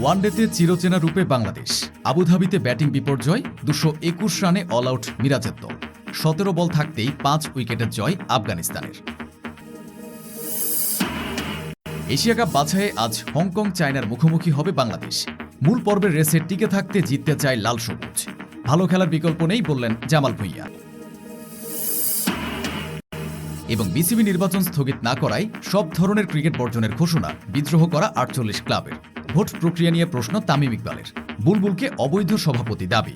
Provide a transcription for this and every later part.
ওয়ানডেতে চিরচেনা রূপে বাংলাদেশ। আবুধাবিতে ব্যাটিং বিপর্যয়, দুশো একুশ রানে অল আউট মিরাজের দল। সতেরো বল থাকতেই পাঁচ উইকেটের জয় আফগানিস্তানের। এশিয়া কাপ বাছাইয়ে আজ হংকং চায়নার মুখোমুখি হবে বাংলাদেশ। মূল পর্বের রেসে টিকে থাকতে জিততে চায় লাল সবুজ। ভালো খেলার বিকল্প নেই বললেন জামাল ভুঁইয়া। এবং বিসিবি নির্বাচন স্থগিত না করায় সব ধরনের ক্রিকেট বর্জনের ঘোষণা বিদ্রোহ করা আটচল্লিশ ক্লাবের। ভোট প্রক্রিয়া নিয়ে প্রশ্ন তামিম ইকবালের। বুলবুলকে অবৈধ সভাপতি দাবি।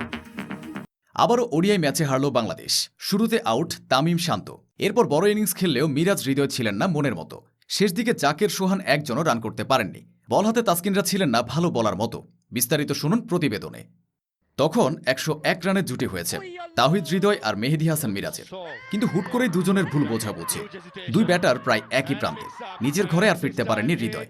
আবারও ওডিআই ম্যাচে হারল বাংলাদেশ। শুরুতে আউট, তামিম শান্ত। এরপর বড় ইনিংস খেললেও মিরাজ হৃদয় ছিলেন না মনের মতো। শেষ দিকে জাকের সোহান একজনও রান করতে পারেননি। বল হাতে তাস্কিনরা ছিলেন না ভালো বলার মতো। বিস্তারিত শুনুন প্রতিবেদনে। তখন একশো এক রানের জুটি হয়েছে, তাহিদ হৃদয় আর মেহেদি হাসান মিরাজের। কিন্তু হুট করেই দুজনের ভুল বোঝাবুঝি। দুই ব্যাটার প্রায় একই প্রান্তে, নিজের ঘরে আর ফিরতে পারেননি হৃদয়।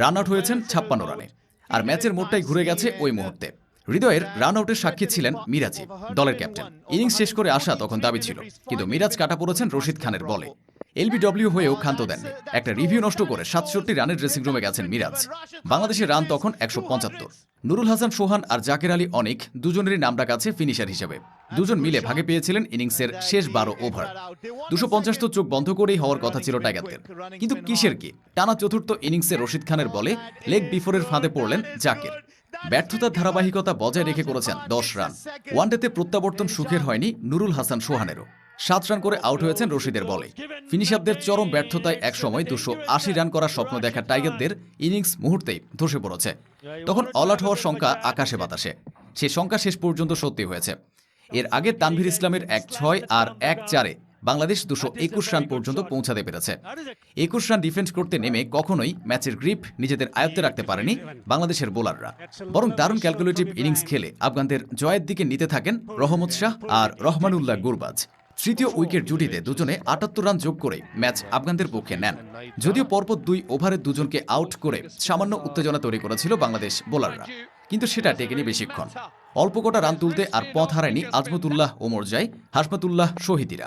রান আউট হয়েছেন ছাপ্পান্ন রানে, আর ম্যাচের মোড়টাই ঘুরে গেছে ওই মুহূর্তে। হৃদয়ের রান আউটের সাক্ষী ছিলেন মিরাজি দলের ক্যাপ্টেন। ইনিংস শেষ করে আসা তখন দাবি ছিল, কিন্তু মিরাজ কাটা পড়েছেন রশিদ খানের বলে। এলবিডব্লিউ হয়েও ক্ষান্ত দেননি। একটা রিভিউ নষ্ট করে সাতষট্টি রানের ড্রেসিং রুমে গেছেন মিরাজ। বাংলাদেশের রান তখন একশো পঁচাত্তর। নুরুল হাসান, সোহান আর জাকের আলী অনিক দুজনেরই নাম ডাক আছে ফিনিশার হিসেবে। দুজন মিলে ভাগে পেয়েছিলেন ইনিংসের শেষ বারো ওভার। দুশো পঞ্চাশ তো চোখ বন্ধ করেই হওয়ার কথা ছিল টাইগারদের। কিন্তু কিসের কি? টানা চতুর্থ ইনিংসে রশিদ খানের বলে লেগ বিফোরের ফাঁদে পড়লেন জাকের। ব্যর্থতার ধারাবাহিকতা বজায় রেখে করেছেন দশ রান। ওয়ানডেতে প্রত্যাবর্তন সুখের হয়নি নুরুল হাসান সোহানেরও। সাত রান করে আউট হয়েছেন রশিদের বলে। ফিনিশারদের চরম ব্যর্থতায় একসময় দুশো আশি রান করার স্বপ্ন দেখা টাইগারদের ইনিংস মুহূর্তেই ধসে পড়েছে। তখন অল আউট হওয়ার সংখ্যা আকাশে বাতাসে। সে সংখ্যা শেষ পর্যন্ত সত্যি হয়েছে। এর আগে তানভীর ইসলামের এক ছয় আর এক চারে বাংলাদেশ দুশো একুশ রান পর্যন্ত পৌঁছাতে পেরেছে। একুশ রান ডিফেন্স করতে নেমে কখনোই ম্যাচের গ্রিপ নিজেদের আয়ত্তে রাখতে পারেনি বাংলাদেশের বোলাররা। বরং দারুণ ক্যালকুলেটিভ ইনিংস খেলে আফগানদের জয়ের দিকে নিতে থাকেন রহমত শাহ আর রহমানুল্লাহ গুরবাজ। তৃতীয় উইকেট জুটিতে দুজনে আটাত্তর রান যোগ করে ম্যাচ আফগানদের পক্ষে নেন। যদিও পরপর দুই ওভারে দুজনকে আউট করে সামান্য উত্তেজনা তৈরি করেছিল বাংলাদেশ বোলাররা। কিন্তু সেটা টেকেনি বেশিক্ষণ। অল্প কটা রান তুলতে আর পথ হারায়নি আজমতুল্লাহ ওমর জাই হাসমতুল্লাহ শহীদিরা।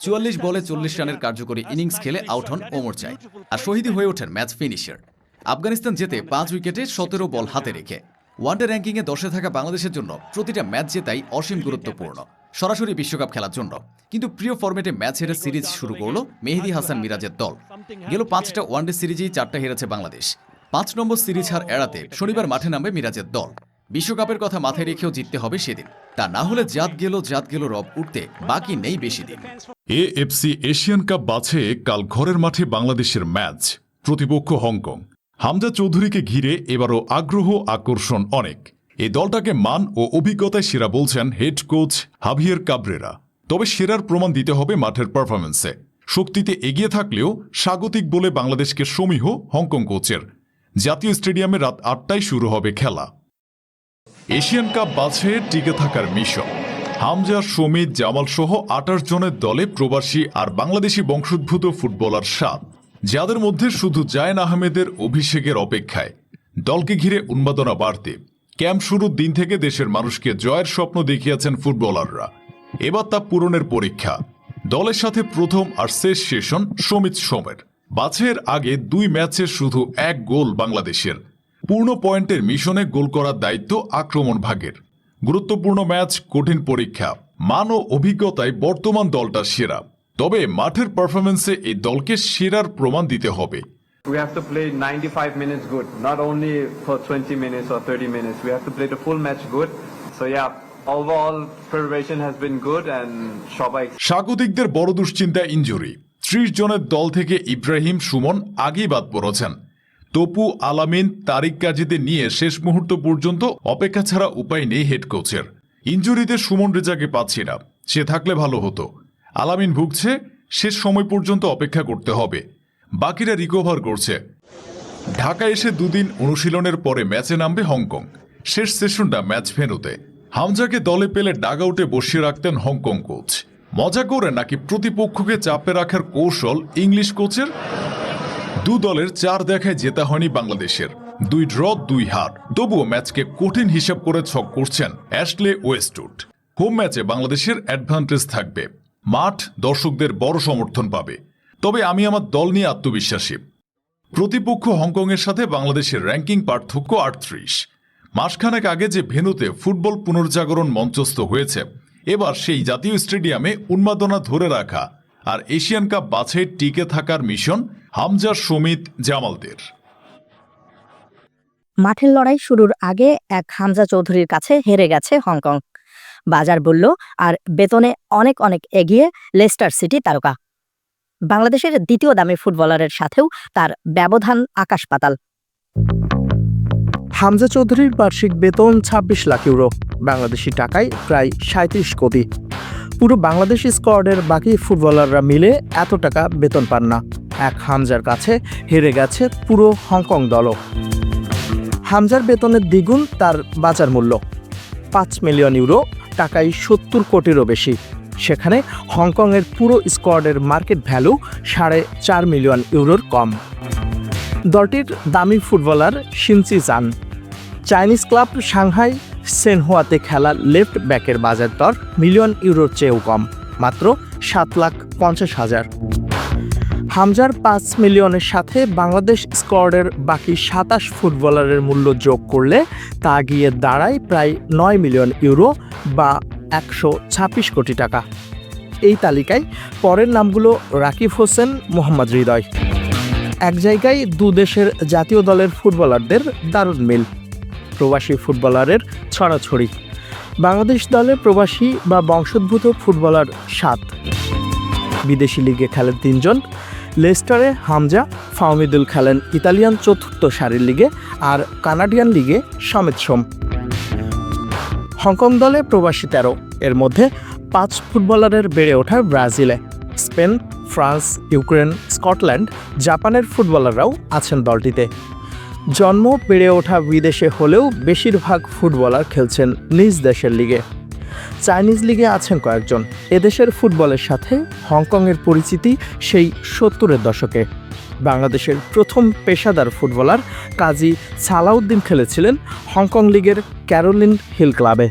চুয়াল্লিশ বলে চল্লিশ রানের কার্যকরী ইনিংস খেলে আউট হন ওমর চাই আর শহীদি হয়ে ওঠেন ম্যাচ ফিনিশার। আফগানিস্তান জেতে পাঁচ উইকেটে সতেরো বল হাতে রেখে। ওয়ানডে র্যাঙ্কিংয়ে দশে থাকা বাংলাদেশের জন্য প্রতিটা ম্যাচ জেতাই অসীম গুরুত্বপূর্ণ। সরাসরি বিশ্বকাপ খেলার জন্য। কিন্তু প্রিয় ফরম্যাটে ম্যাচ হেরে সিরিজ শুরু করল মেহেদি হাসান মিরাজের দল। গেল পাঁচটা ওয়ানডে সিরিজেই চারটা হেরেছে বাংলাদেশ। পাঁচ নম্বর সিরিজ হার এড়াতে শনিবার মাঠে নামবে মিরাজের দল। বিশ্বকাপের কথা মাথায় রেখেও জিততে হবে সেদিন। তা না হলে জাত গেল জাত গেল রব উঠতে বাকি নেই বেশি দিন। এএফসি এশিয়ান কাপ বাছে কাল ঘরের মাঠে বাংলাদেশের ম্যাচ প্রতিপক্ষ হংকং। হামজা চৌধুরীকে ঘিরে এবারও আগ্রহ, আকর্ষণ অনেক। এই দলটাকে মান ও অভিজ্ঞতায় সেরা বলছেন হেড কোচ হাভিয়ের কাবরেরা তবে সেরার প্রমাণ দিতে হবে মাঠের পারফরমেন্সে শক্তিতে এগিয়ে থাকলেও স্বাগতিক বলে বাংলাদেশকে সমীহ হংকং কোচের জাতীয় স্টেডিয়ামে রাত আটটায় শুরু হবে খেলা। এশিয়ান কাপ বাছে টিকে থাকার মিশন। হামজা সমিত জামাল সহ আঠাশ জনের দলে প্রবাসী আর বাংলাদেশি বংশোদ্ভূত ফুটবলার সাত, যাদের মধ্যে শুধু জায়ন আহমেদের অভিষেকের অপেক্ষায়। দলকে ঘিরে উন্মাদনা বাড়তে। ক্যাম্প শুরুর দিন থেকে দেশের মানুষকে জয়ের স্বপ্ন দেখিয়েছেন ফুটবলাররা। এবার তা পূরণের পরীক্ষা। দলের সাথে প্রথম আর শেষ সেশন সমিত সোমের। বাছের আগে দুই ম্যাচে শুধু এক গোল বাংলাদেশের। পূর্ণ পয়েন্টের মিশনে গোল করার দায়িত্ব আক্রমণ ভাগের গুরুত্বপূর্ণ ম্যাচ, কঠিন পরীক্ষা, মান ও অভিজ্ঞতায় বর্তমান দলটা সেরা। তবে মাঠের পারফরমেন্সে এই দলকে সেরার প্রমাণ দিতে হবে। We have to play 95 minutes good, not only for 20 minutes or 30 minutes. We have to play the full match good. So yeah, overall preparation has been good and সবাই স্বাগতিকদের বড় দুশ্চিন্তা ইঞ্জুরি ত্রিশ জনের দল থেকে ইব্রাহিম সুমন আগেই বাদ পড়েছেন। তপু আলামিন তারিক কাজীদের নিয়ে শেষ মুহূর্ত পর্যন্ত অপেক্ষা ছাড়া উপায় নেই হেড কোচের ইঞ্জুরিতে সুমন রেজাকে পাচ্ছি না। সে থাকলে ভালো হতো। আলামিন ভুগছে শেষ সময় পর্যন্ত অপেক্ষা করতে হবে। বাকিরা রিকভার করছে। ঢাকা এসে দুদিন অনুশীলনের পরে ম্যাচে নামবে হংকং। শেষ সেশনটা ম্যাচ ভেনুতে হামজাকে দলে পেলে ডাগ আউটে বসিয়ে রাখতেন হংকং কোচ। মজা করে নাকি প্রতিপক্ষকে চাপে রাখার কৌশল ইংলিশ কোচের? দু দলের চার দেখায় জেতা হয়নি বাংলাদেশের। দুই ড্র দুই হার। তবুও ম্যাচকে কঠিন হিসাব করে ছক করছেন অ্যাশলে ওয়েস্টউড। হোম ম্যাচে বাংলাদেশের অ্যাডভান্টেজ থাকবে। মাঠ দর্শকদের বড় সমর্থন পাবে। তবে আমি আমার দল নিয়ে আত্মবিশ্বাসী। প্রতিপক্ষ হংকংয়ের সাথে বাংলাদেশের র্যাঙ্কিং পার্থক্য আটত্রিশ। মাসখানেক আগে যে ভেন্যুতে ফুটবল পুনর্জাগরণ মঞ্চস্থ হয়েছে, এবার সেই জাতীয় স্টেডিয়ামে উন্মাদনা ধরে রাখা আর এশিয়ান কাপ বাছাই টিকে থাকার মিশন হামজা সমিত জামালদের। মাঠের লড়াই শুরুর আগে এক হামজা চৌধুরীর কাছে হেরে গেছে হংকং। বাজার বলল, আর বেতনে অনেক অনেক এগিয়ে লেস্টার সিটি তারকা। বাংলাদেশের দ্বিতীয় দামি ফুটবলারের সাথেও তার ব্যবধান আকাশ পাতাল। হামজা চৌধুরীর বার্ষিক বেতন ২৬ লাখ ইউরো, বাংলাদেশি টাকায় প্রায় সাঁত্রিশ কোটি। পুরো বাংলাদেশ স্কোয়াডের বাকি ফুটবলাররা মিলে এত টাকা বেতন পান না। এক হামজার কাছে হেরে গেছে পুরো হংকং দলও। হামজার বেতনের দ্বিগুণ তার বাজার মূল্য। পাঁচ মিলিয়ন ইউরো, টাকায় সত্তর কোটিরও বেশি। সেখানে হংকংয়ের পুরো স্কোয়াডের মার্কেট ভ্যালু সাড়ে চার মিলিয়ন ইউরোর কম। দলটির দামি ফুটবলার শিনচি চান চাইনিজ ক্লাব সাংহাই সেনহুয়াতে খেলা লেফট ব্যাকের বাজার দর মিলিয়ন ইউরোর চেয়েও কম, মাত্র সাত লাখ পঞ্চাশ হাজার। হামজার পাঁচ মিলিয়নের সাথে বাংলাদেশ স্কোয়াডের বাকি সাতাশ ফুটবলারের মূল্য যোগ করলে তা গিয়ে দাঁড়ায় প্রায় নয় মিলিয়ন ইউরো বা একশো ছাব্বিশ কোটি টাকা। এই তালিকায় পরের নামগুলো রাকিব হোসেন, মোহাম্মদ হৃদয়। এক জায়গায় দু দেশের জাতীয় দলের ফুটবলারদের দারুণ মিল। প্রবাসী ফুটবলারের ছড়াছড়ি। বাংলাদেশ দলে প্রবাসী বা বংশোদ্ভূত ফুটবলার সাত। বিদেশি লিগে খেলেন তিনজন। লেস্টারে হামজা, ফাহমিদুল খেলেন ইতালিয়ান চতুর্থ সারির লিগে আর কানাডিয়ান লিগে সমেত সোম। হংকং দলে প্রবাসী তেরো। এর মধ্যে পাঁচ ফুটবলারের বেড়ে ওঠা ব্রাজিলে। স্পেন, ফ্রান্স, ইউক্রেন, স্কটল্যান্ড, জাপানের ফুটবলাররাও আছেন দলটিতে। জন্ম বেড়ে ওঠা বিদেশে হলেও বেশিরভাগ ফুটবলার খেলছেন নিজ দেশের লিগে। চাইনিজ লিগে আছেন কয়েকজন। এদেশের ফুটবলের সাথে হংকংয়ের পরিচিতি সেই সত্তরের দশকে। বাংলাদেশের প্রথম পেশাদার ফুটবলার কাজী সালাউদ্দিন খেলেছিলেন হংকং লিগের ক্যারোলিন হিল ক্লাবে।